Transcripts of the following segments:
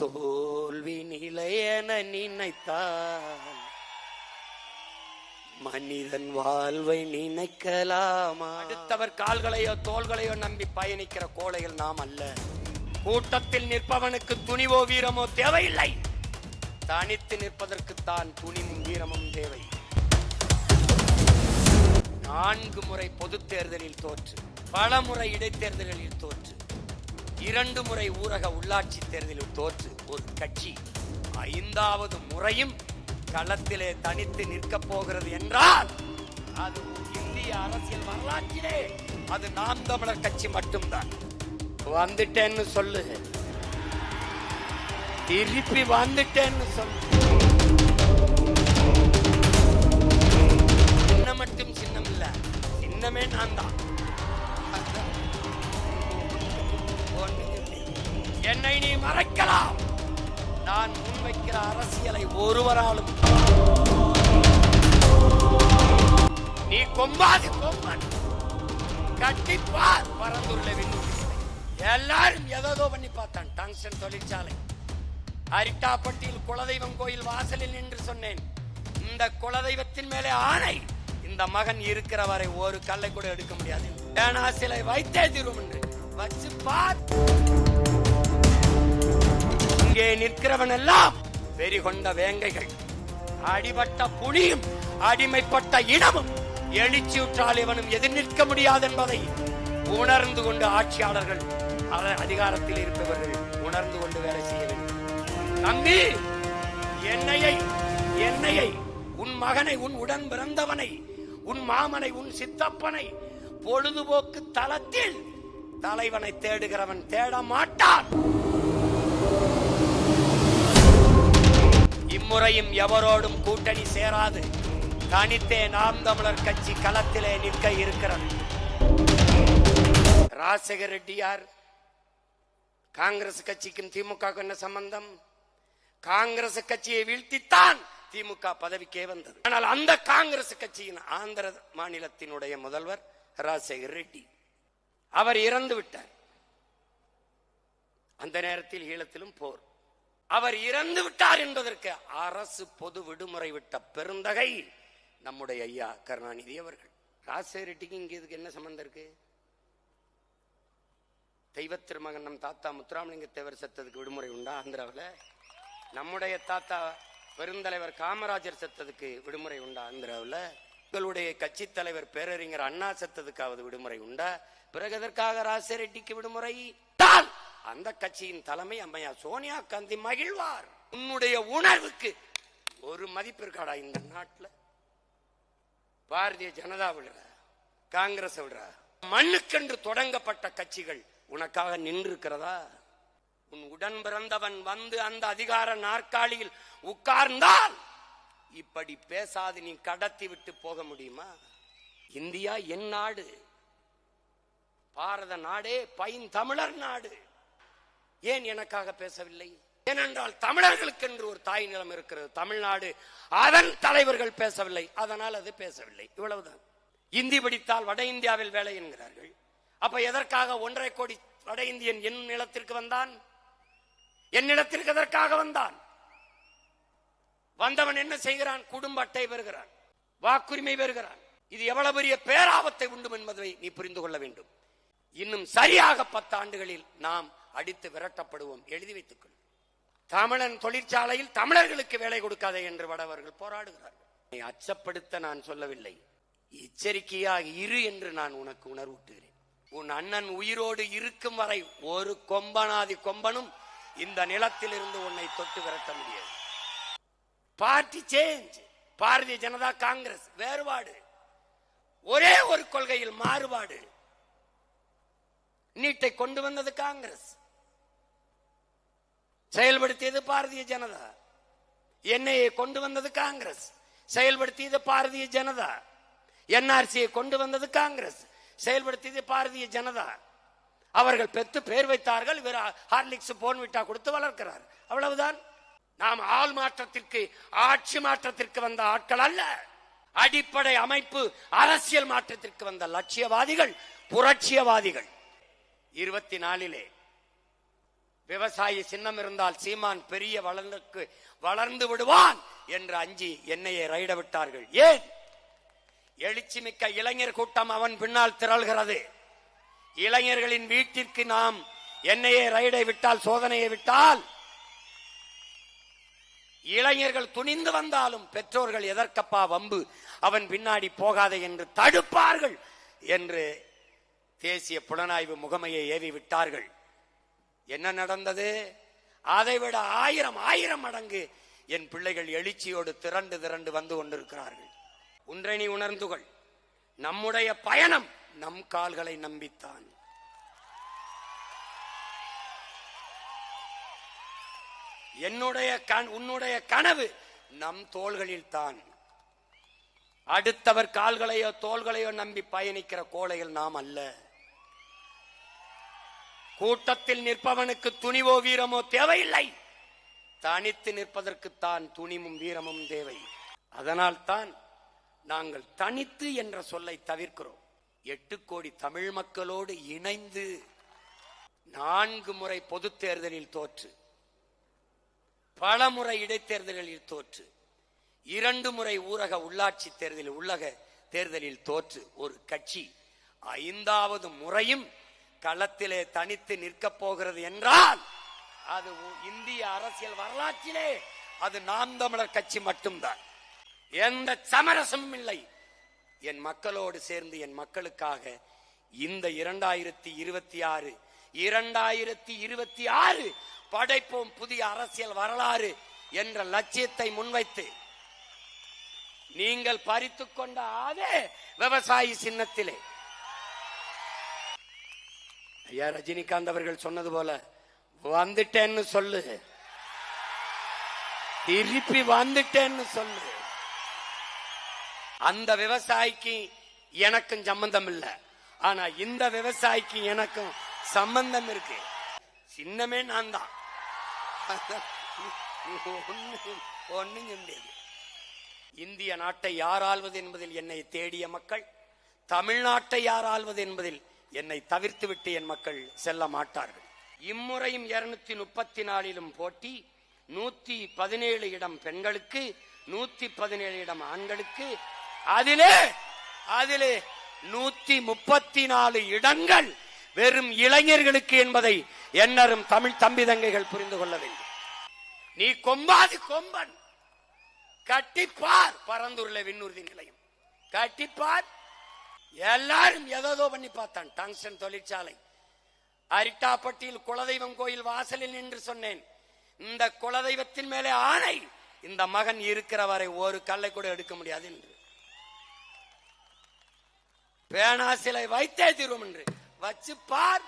தோல்வி நிலையென நினைத்தான். மனிதன் வாழ்வை நினைக்கலாமா? அடுத்தவர் கால்களையோ தோள்களையோ நம்பி பயணிக்கிற கோழைகள் நாம் அல்ல. கூட்டத்தில் நிற்பவனுக்கு துணிவோ வீரமோ தேவையில்லை. தனித்து நிற்பதற்கு தான் துணிவும் வீரமும் தேவை. நான்கு முறை பொது தேர்தலில் தோற்று பல முறை இடைத்தேர்தல்களில் தோற்று இரண்டு முறை ஊரக உள்ளாட்சி தேர்தலில் தோற்று ஒரு கட்சி ஐந்தாவது முறையும் களத்திலே தனித்து நிற்கப் போகிறது என்றால் அது இந்திய அரசியல் வரலாற்றிலே அது நாம் தமிழர் கட்சி மட்டும்தான். வந்துட்டேன்னு சொல்லு. திருப்பி வந்துட்டேன்னு சொல்லு. சின்னம் மட்டும் சின்னம் இல்ல. சின்னமே நான் தான் என்னை நீ மறைக்கலாம். நான் முன்வைக்கிற அரசியலை ஒருவராலும் நீ கொம்பாது கொம்பன் கட்டிப்பார் பறந்துள்ள விண்ணுரிமை எல்லாரும் எதோ பண்ணி பார்த்தான் டங்ஷன் தொழிற்சாலை. அரிட்டாப்பட்டியில் குலதெய்வம் கோயில் வாசலில் நின்று சொன்னேன். இந்த குலதெய்வத்தின் மேலே ஆணை. இந்த மகன் இருக்கிற வரை ஒரு கல்லை கூட எடுக்க முடியாது. ஏன்னா சிலை வைத்தே தீரும் என்று. வச்சு பார்த்து இங்கே நிற்கிறவன் எல்லாம் வெறி கொண்ட வேங்கைகள். அடிபட்ட புலியும் அடிமைப்பட்ட இனமும் எழுச்சியுற்றால் இவனும் எதிர் நிற்க முடியாது என்பதை உணர்ந்து கொண்டு ஆட்சியாளர்கள் அதிகாரத்தில் இருப்பவர்கள் உணர்ந்து கொண்டு வேலை செய்ய வேண்டும். தம்பி என்னையை என்னையை உன் மகனை உன் உடன் பிறந்தவனை உன் மாமனை உன் சித்தப்பனை பொழுதுபோக்கு தளத்தில் தலைவனை தேடுகிறவன் தேட மாட்டான் இம்முறையும் எவரோடும் கூட்டணி சேராது. தனித்தே நாம் தமிழர் கட்சி களத்திலே நிற்க இருக்கிறது. ராஜசேகர் ரெட்டியார் காங்கிரஸ் கட்சிக்கும் திமுக என்ன சம்பந்தம்? காங்கிரஸ் கட்சியை வீழ்த்தித்தான் திமுக பதவிக்கே வந்தது. ஆனால் அந்த காங்கிரஸ் கட்சியின் ஆந்திர மாநிலத்தினுடைய முதல்வர் ராஜசேகர் ரெட்டி அவர் இறந்து விட்டார். அந்த நேரத்தில் ஈழத்திலும் போர். அவர் இறந்து விட்டார் என்பதற்கு அரசு பொது விடுமுறை விட்ட பெருந்தகை நம்முடைய ஐயா கருணாநிதி அவர்கள். ராஜசேகர் ரெட்டிக்கு இங்க இதுக்கு என்ன சம்பந்தம் இருக்கு? தெய்வ திருமகன் நம் தாத்தா முத்துராமலிங்க தேவர் செத்ததுக்கு விடுமுறை உண்டா ஆந்திராவில்? நம்முடைய தாத்தா பெருந்தலைவர் காமராஜர் செத்ததுக்கு விடுமுறை உண்டா ஆந்திராவில்? உங்களுடைய கட்சி தலைவர் பேரறிஞர் அண்ணா செத்ததுக்காவது விடுமுறை உண்டா? பிறகு எதற்காக ராஜசேகர் ரெட்டிக்கு விடுமுறை? தான்! அந்த கட்சியின் தலைமை அம்மையா சோனியா காந்தி மகிழ்வார். உன்னுடைய உணர்வுக்கு ஒரு மதிப்பு இருக்காடா இந்த நாட்டுல? பாரதிய ஜனதா விடுற காங்கிரஸ் விடுற. மண்ணுக்கென்று தொடங்கப்பட்ட கட்சிகள் உனக்காக நின்றிருக்கிறதா? உன் உடன் பிறந்தவன் வந்து அந்த அதிகார நாற்காலியில் உட்கார்ந்தால் இப்படி பேசாது நீ கடத்தி விட்டு போக முடியுமா? இந்தியா என் நாடு. பாரத நாடே பைன் தமிழர் நாடு. ஏன் எனக்காக பேசவில்லை? ஏனென்றால் தமிழர்களுக்கென்று ஒரு தாய் நிலம் இருக்கிறது. தமிழ்நாடு அதன் தலைவர்கள் பேசவில்லை. அதனால் அது பேசவில்லை. இவ்வளவுதான். இந்தி படித்தால் வட இந்தியாவில் வேலை என்கிறார்கள். அப்ப எதற்காக ஒன்றரை கோடி வட இந்தியன் என் நிலத்திற்கு வந்தான்? என் நிலத்திற்கு எதற்காக வந்தான்? வந்தவன் என்ன செய்கிறான்? குடும்ப அட்டை பெறுகிறான். வாக்குரிமை பெறுகிறான். இது எவ்வளவு பெரிய பேராபத்தை உண்டும் என்பதை நீ புரிந்து கொள்ள வேண்டும். இன்னும் சரியாக பத்து ஆண்டுகளில் நாம் அடித்து விரட்டப்படுவோம். எழுதி வைத்துக் தமிழன் தொழிற்சாலையில் தமிழர்களுக்கு வேலை கொடுக்காதே என்று வடவர்கள் போராடுகிறார்கள். அச்சப்படுத்த நான் சொல்லவில்லை. எச்சரிக்கையாக இரு என்று நான் உனக்கு உணர்வூட்டுகிறேன். உன் அண்ணன் உயிரோடு இருக்கும் வரை ஒரு கொம்பனாதி கொம்பனும் இந்த நிலத்திலிருந்து உன்னை தொட்டு விரட்ட முடியாது. Party change. Bharatiya Janata Congress வேறுபாடு. ஒரே ஒரு கொள்கையில் மாறுபாடு. நீட்டை கொண்டு வந்தது காங்கிரஸ். செயல்படுத்தியது பாரதிய ஜனதா. என்ஐஏ கொண்டு வந்தது காங்கிரஸ். செயல்படுத்தியது பாரதிய ஜனதா. என்ஆர்சியை கொண்டு வந்தது காங்கிரஸ். செயல்படுத்தியது பாரதிய ஜனதா. அவர்கள் பெற்று பேர் வைத்தார்கள் இவர் ஹார்லிக்ஸ் போன்விட்டா கொடுத்து வளர்க்கிறார். அவ்வளவுதான். நாம் ஆள் மாற்றத்திற்கு ஆட்சி மாற்றத்திற்கு வந்த ஆட்கள் அல்ல. அடிப்படை அமைப்பு அரசியல் மாற்றத்திற்கு வந்த லட்சியவாதிகள் புரட்சியவாதிகள். இருபத்தி நாலிலே விவசாயி சின்னம் இருந்தால் சீமான் பெரிய வளர்ந்துக்கு வளர்ந்து விடுவான் என்று அஞ்சி என்னையே ரைட விட்டார்கள். ஏன்? எழுச்சி மிக்க இளைஞர் கூட்டம் அவன் பின்னால் திரள்கிறது. இளைஞர்களின் வீட்டிற்கு நாம் என்னையே ரைடை விட்டால் சோதனையை விட்டால் இளைஞர்கள் துணிந்து வந்தாலும் பெற்றோர்கள் எதற்கப்பா வம்பு? அவன் பின்னாடி போகாதே என்று தடுப்பார்கள் என்று தேசிய புலனாய்வு முகமையை ஏவி விட்டார்கள் என்ன நடந்தது? அதைவிட ஆயிரம் ஆயிரம் மடங்கு என் பிள்ளைகள் எழுச்சியோடு திரண்டு திரண்டு வந்து கொண்டிருக்கிறார்கள். ஒன்றை நீ உணர்ந்துகள். நம்முடைய பயணம் நம் கால்களை நம்பித்தான். என்னுடைய உன்னுடைய கனவு நம் தோள்களில் தான். அடுத்தவர் கால்களையோ தோள்களையோ நம்பி பயணிக்கிற கோழைகள் நாம் அல்ல. கூட்டத்தில் நிற்பவனுக்கு துணிவோ வீரமோ தேவையில்லை. தனித்து நிற்பதற்குத்தான் துணிவும் வீரமும் தேவை. அதனால் தான் நாங்கள் தனித்து என்ற சொல்லை தவிர்க்கிறோம். எட்டு கோடி தமிழ் மக்களோடு இணைந்து நான்கு முறை பொது தேர்தலில் தோற்று பல முறை இடைத்தேர்தலில் தோற்று இரண்டு முறை ஊரக உள்ளாட்சி தேர்தலில் உள்ளக தேர்தலில் தோற்று. ஒரு கட்சி ஐந்தாவது முறையும் களத்திலே தனித்து நிற்கப் போகிறது என்றால் அது உ- இந்திய அரசியல் வரலாற்றிலே அது நாம் தமிழர் கட்சி மட்டும்தான். எந்த சமரசமும் இல்லை. என் மக்களோடு சேர்ந்து என் மக்களுக்காக இந்த இரண்டாயிரத்தி இருபத்தி ஆறு இரண்டாயிரத்தி இருபத்தி ஆறு படைப்போம் புதிய அரசியல் வரலாறு என்ற லட்சியத்தை முன்வைத்து நீங்கள் பறித்து கொண்ட அதே விவசாயி சின்னத்திலே ஐயா ரஜினிகாந்த் அவர்கள் சொன்னது போல வந்துட்டேன்னு சொல்லு. திருப்பி வந்துட்டேன்னு சொல்லு. அந்த விவசாயிக்கு எனக்கும் சம்பந்தம் இல்ல. ஆனா இந்த விவசாயிக்கு எனக்கும் சம்பந்தம் இருக்கு. சின்னமே நான் தான். ஒண்ணும் இந்திய நாட்டை யார் ஆள்வது என்பதில் என்னை தேடிய மக்கள் தமிழ்நாட்டை யார் ஆள்வது என்பதில் என்னை தவிர்த்து விட்டு என் மக்கள் செல்ல மாட்டார்கள். இம்முறையும் இருநூத்தி முப்பத்தி நாலிலும் போட்டி நூத்தி பதினேழு இடம் பெண்களுக்கு நூத்தி பதினேழு இடம் ஆண்களுக்கு அதிலே அதிலே நூத்தி முப்பத்தி நாலு இடங்கள் வெறும் இளைஞர்களுக்கு என்பதை என்னரும் தமிழ் தம்பி தங்கைகள் புரிந்து கொள்ள வேண்டும். நீ கொம்பாது கொம்பன். கட்டிப்பார் பரந்தூர்ல விண்ணூர்தி நிலையம். கட்டிப்பார் எல்லாரும் எதோ பண்ணி பார்த்தான். டங்ஸ்டன் தொழிற்சாலை. அரிட்டாப்பட்டியில் குலதெய்வம் கோயில் வாசலில் நின்று சொன்னேன். இந்த குலதெய்வத்தின் மேலே ஆணை. இந்த மகன் இருக்கிற வரை ஒரு கல்லை கூட எடுக்க முடியாது என்று. பேனா சிலை வைத்தே தீர்வோம் என்று. வச்சு பார்.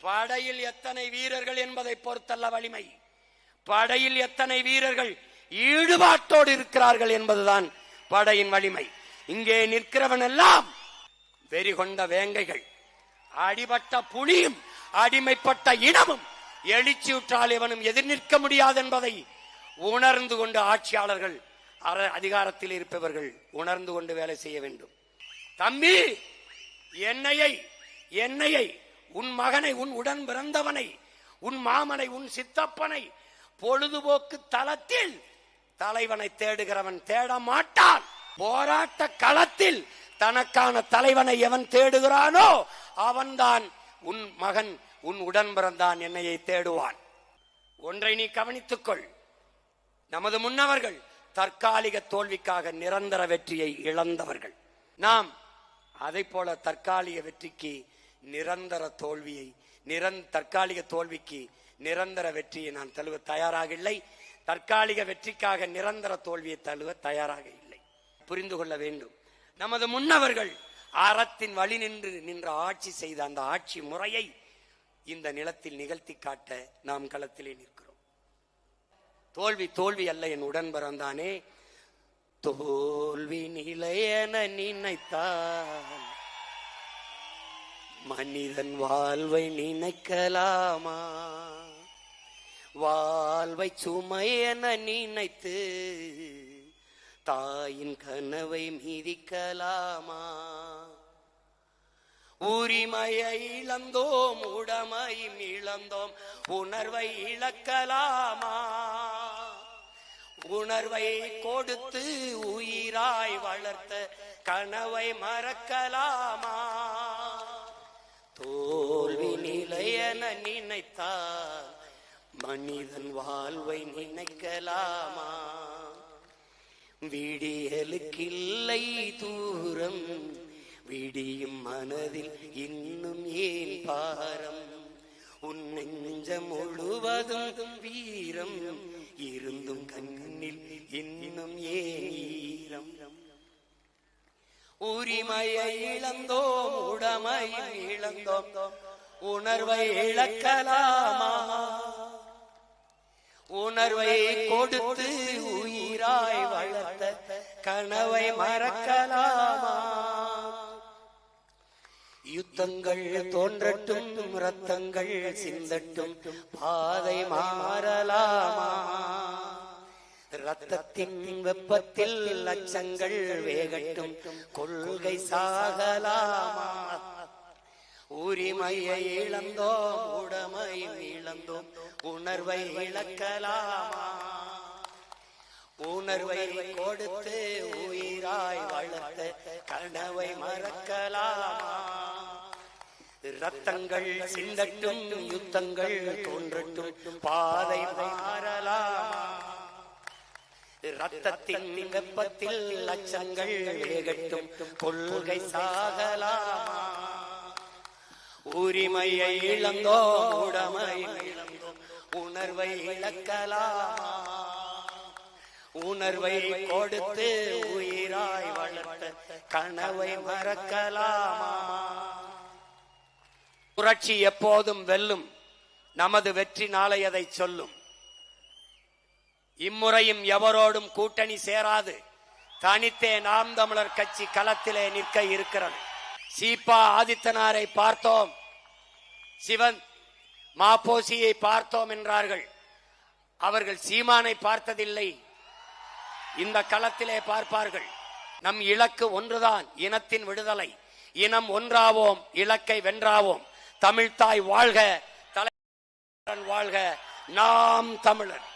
படையில் எத்தனை வீரர்கள் என்பதை பொறுத்தல்ல வலிமை. படையில் எத்தனை வீரர்கள் ஈடுபாட்டோடு இருக்கிறார்கள் என்பதுதான் படையின் வலிமை. இங்கே நிற்கிறவன் எல்லாம் வெறி கொண்ட வேங்கைகள் அடிபட்ட புலியும் அடிமைப்பட்ட இனமும் எழுச்சியுற்றால் இவனும் எதிர் நிற்க முடியாது என்பதை உணர்ந்து கொண்டு ஆட்சியாளர்கள் அதிகாரத்தில் இருப்பவர்கள் உணர்ந்து கொண்டு வேலை செய்ய வேண்டும். தம்பி என்னையை என்னையை உன் மகனை உன் உடன் பிறந்தவனை உன் மாமனை உன் சித்தப்பனை பொழுதுபோக்கு தளத்தில் தலைவனை தேடுகிறவன் தேட மாட்டான் போராட்ட களத்தில் தனக்கான தலைவனை எவன் தேடுகிறானோ அவன்தான் உன் மகன் உன் உடன் பிறந்தான் என்னையை தேடுவான். ஒன்றை நீ கவனித்துக்கொள். நமது முன்னவர்கள் தற்காலிக தோல்விக்காக நிரந்தர வெற்றியை இழந்தவர்கள். நாம் அதை போல தற்காலிக வெற்றிக்கு நிரந்தர தோல்வியை நிரந் தற்காலிக தோல்விக்கு நிரந்தர வெற்றியை நான் தழுவ தயாராக இல்லை. தற்காலிக வெற்றிக்காக நிரந்தர தோல்வியை தழுவ தயாராக இல்லை. புரிந்து கொள்ள வேண்டும். நமது முன்னவர்கள் அறத்தின் வழி நின்று நின்ற ஆட்சி செய்த அந்த ஆட்சி முறையை இந்த நிலத்தில் நிகழ்த்தி காட்ட நாம் களத்திலே நிற்கிறோம். தோல்வி தோல்வி அல்ல என் உடன் பிறந்தானே தோல்வி நிலையென நினைத்தான். மனிதன் வாழ்வை நினைக்கலாமா? வாழ்வை சுமை என நினைத்து தாயின் கனவை மீதிக்கலாமா? உரிமையை இழந்தோம் உடமை இழந்தோம் உணர்வை இழக்கலாமா? உணர்வை கொடுத்து உயிராய் வளர்த்த கனவை மறக்கலாமா? தோல்வி நிலையன நினைத்தால் மனிதன் வாழ்வை நினைக்கலாமா? விடியலுக்கில்லை தூரம் விடியும் மனதில் இன்னும் ஏன் பாரம்? உன் நெஞ்சம் முழுவதும் வீரம் இருந்தும் கண்ணில் இன்னும் ஏன் உரிமையை இழந்தோம் உடமையை இழந்தோம் உணர்வை இழக்கலாமா? உணர்வை கொடுத்து உயிராய் வளர்த்த கனவை மறக்கலாமா? யுத்தங்கள் தோன்றட்டும் ரத்தங்கள் சிந்தட்டும் பாதை மாறலாமா? ரத்தத்தின் வெப்பத்தில் லட்சங்கள் வேகட்டும் கொள்கை சாகலாமா? உரிமையை இழந்தோம் உடமை இழந்தோம். உணர்வை இழக்கலாமா? உணர்வை கொடுத்து உயிராய் வளர்த்த கனவை மறக்கலாமா? ரத்தங்கள் சிந்தட்டும் யுத்தங்கள் தோன்றட்டும் பாதை மாறலாமா? ரத்தத்தின் வெப்பத்தில் லட்சங்கள் வேகட்டும் கொள்கை சாகலாமா? உரிமையை இழந்தோ உடமை உணர்வை இழக்கலாமா உணர்வை கொடுத்து உயிராய் வளர்த்த கனவை மறக்கலாமா புரட்சி எப்போதும் வெல்லும். நமது வெற்றி நாளை அதை சொல்லும். இம்முறையும் எவரோடும் கூட்டணி சேராது. தனித்தே நாம் தமிழர் கட்சி களத்திலே நிற்க இருக்கிறது. சீபா ஆதித்தனாரை பார்த்தோம். சிவன் மாப்போசியை பார்த்தோம் என்றார்கள். அவர்கள் சீமானை பார்த்ததில்லை. இந்த களத்திலே பார்ப்பார்கள். நம் இலக்கு ஒன்றுதான் இனத்தின் விடுதலை. இனம் ஒன்றாவோம் இலக்கை வென்றாவோம். தமிழ்தாய் வாழ்க தலைவன் வாழ்க நாம் தமிழர்.